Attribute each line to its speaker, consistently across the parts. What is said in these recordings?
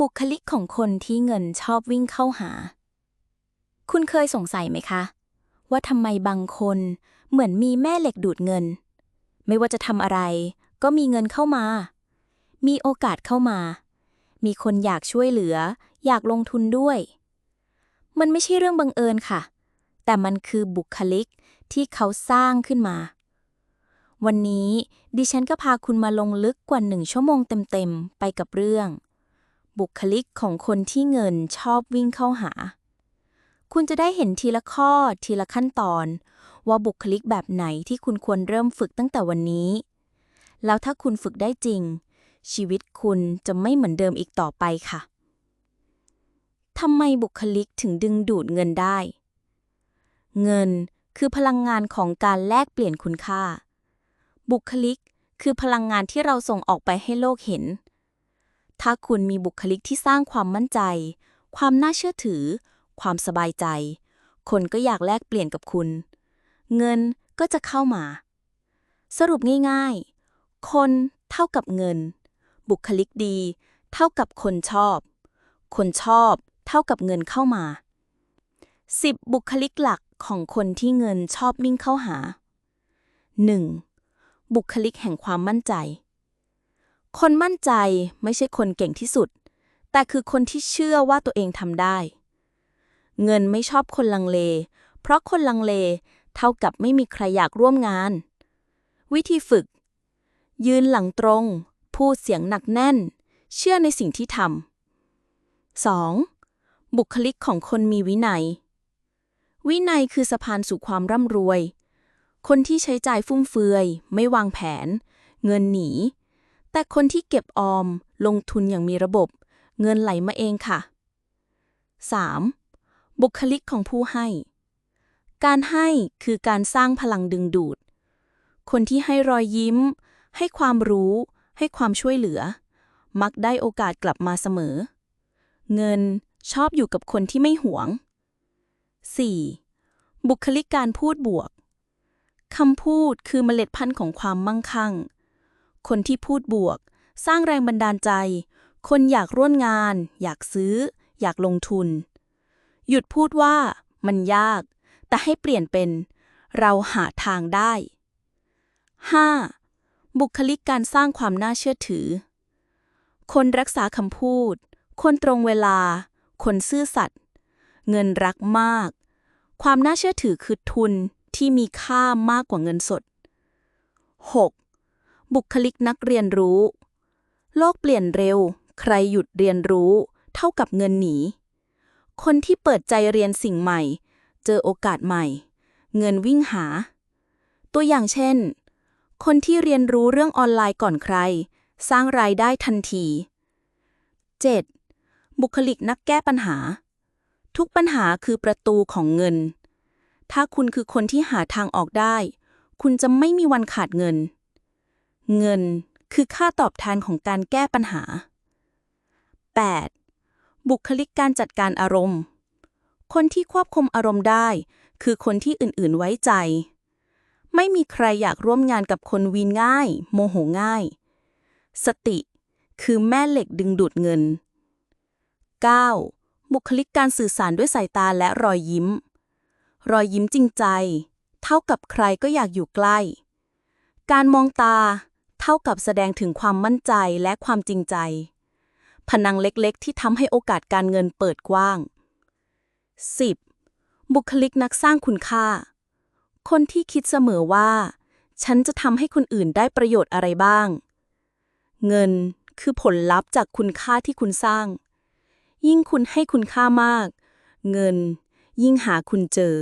Speaker 1: บุคลิกของคนที่เงินชอบวิ่งเข้าหา คุณเคยสงสัยไหมคะ ว่าทำไมบางคนเหมือนมีแม่เหล็กดูดเงิน ไม่ว่าจะทำอะไร ก็มีเงินเข้ามา มีโอกาสเข้ามา มีคนอยากช่วยเหลือ อยากลงทุนด้วย มันไม่ใช่เรื่องบังเอิญค่ะ แต่มันคือบุคลิกที่เขาสร้างขึ้นมา วันนี้ดิฉันก็พาคุณมาลงลึกกว่าหนึ่งชั่วโมงเต็มๆไปกับเรื่อง บุคลิกของคนที่เงินชอบวิ่งเข้าหา คุณจะได้เห็นทีละข้อทีละขั้นตอน ว่าบุคลิกแบบไหนที่คุณควรเริ่มฝึกตั้งแต่วันนี้ แล้วถ้าคุณฝึกได้จริง ชีวิตคุณจะไม่เหมือนเดิมอีกต่อไปค่ะทำไมบุคลิกถึงดึงดูดเงินได้ เงินคือพลังงานของการแลกเปลี่ยนคุณค่า บุคลิกคือพลังงานที่เราส่งออกไปให้โลกเห็น ถ้าคุณมีบุคลิกที่สร้างความมั่นใจ ความน่าเชื่อถือ ความสบายใจ คนก็อยากแลกเปลี่ยนกับคุณ เงินก็จะเข้ามา สรุปง่ายๆ คนเท่ากับเงิน บุคลิกดี เท่ากับคนชอบ คนชอบ เท่ากับเงินเข้ามา10บุคลิกหลักของคนที่เงินชอบมิ่งเข้าหา 1. บุคลิกแห่งความมั่นใจ คนมั่นใจไม่ใช่คนเก่งที่สุด แต่คือคนที่เชื่อว่าตัวเองทำได้ เงินไม่ชอบคนลังเล เพราะคนลังเลเท่ากับไม่มีใครอยากร่วมงาน วิธีฝึก ยืนหลังตรง พูดเสียงหนักแน่น เชื่อในสิ่งที่ทำ 2. บุคลิกของคนมีวินัย วินัยคือสะพานสู่ความร่ำรวย คนที่ใช้จ่ายฟุ่มเฟือย ไม่วางแผน เงินหนี แต่คนที่เก็บออมลงทุนอย่างมีระบบ เงินไหลมาเองค่ะ 3. บุคลิกของผู้ให้ การให้คือการสร้างพลังดึงดูด คนที่ให้รอยยิ้ม ให้ความรู้ ให้ความช่วยเหลือ มักได้โอกาสกลับมาเสมอ เงินชอบอยู่กับคนที่ไม่หวง 4. บุคลิกการพูดบวก คำพูดคือเมล็ดพันธุ์ของความมั่งคั่ง คนที่พูดบวก สร้างแรงบันดาลใจ คนอยากร่วมงาน อยากซื้อ อยากลงทุน หยุดพูดว่ามันยาก แต่ให้เปลี่ยนเป็น เราหาทางได้ 5. บุคลิกการสร้างความน่าเชื่อถือ คนรักษาคำพูด คนตรงเวลา คนซื่อสัตย์เงินรักมาก ความน่าเชื่อถือคือทุนที่มีค่ามากกว่าเงินสด 6. บุคลิกนักเรียนรู้ โลกเปลี่ยนเร็ว ใครหยุดเรียนรู้ เท่ากับเงินหนี คนที่เปิดใจเรียนสิ่งใหม่ เจอโอกาสใหม่ เงินวิ่งหา ตัวอย่างเช่น คนที่เรียนรู้เรื่องออนไลน์ก่อนใคร สร้างรายได้ทันที 7. บุคลิกนักแก้ปัญหา ทุกปัญหาคือประตูของเงิน ถ้าคุณคือคนที่หาทางออกได้ คุณจะไม่มีวันขาดเงิน เงินคือค่าตอบแทนของการแก้ปัญหา 8. บุคลิกการจัดการอารมณ์ คนที่ควบคุมอารมณ์ได้ คือคนที่อื่นๆไว้ใจ ไม่มีใครอยากร่วมงานกับคนวีนง่าย โมโหง่าย สติ คือแม่เหล็กดึงดูดเงิน 9. บุคลิกการสื่อสารด้วยสายตาและรอยยิ้ม รอยยิ้มจริงใจ เท่ากับใครก็อยากอยู่ใกล้ การมองตา ท่ากับแสดงถึงความมั่นใจและความจริงใจ พนังเล็กๆ ที่ทำให้โอกาสการเงินเปิดกว้าง 10. บุคลิกนักสร้างคุณค่า คนที่คิดเสมอว่า ฉันจะทำให้คนอื่นได้ประโยชน์อะไรบ้าง เงินคือผลลัพธ์จากคุณค่าที่คุณสร้าง ยิ่งคุณให้คุณค่ามาก เงิน ยิ่งหาคุณเจอ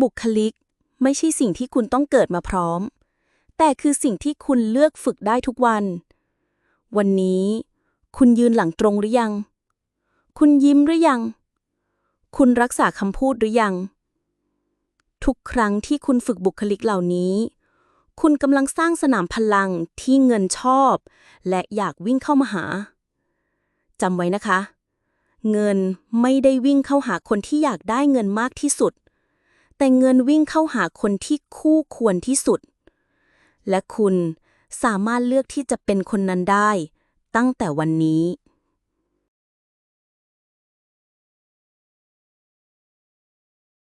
Speaker 1: บุคลิกไม่ใช่สิ่งที่คุณต้องเกิดมาพร้อม แต่คือสิ่งที่คุณเลือกฝึกได้ทุกวัน วันนี้ คุณยืนหลังตรงหรือยัง คุณยิ้มหรือยัง คุณรักษาคำพูดหรือยัง ทุกครั้งที่คุณฝึกบุคลิกเหล่านี้ คุณกำลังสร้างสนามพลังที่เงินชอบ และอยากวิ่งเข้ามาหาจำไว้นะคะ เงินไม่ได้วิ่งเข้าหาคนที่อยากได้เงินมากที่สุด แต่เงินวิ่งเข้าหาคนที่คู่ควรที่สุด และคุณสามารถเลือกที่จะเป็นคนนั้นได้ ตั้งแต่วันนี้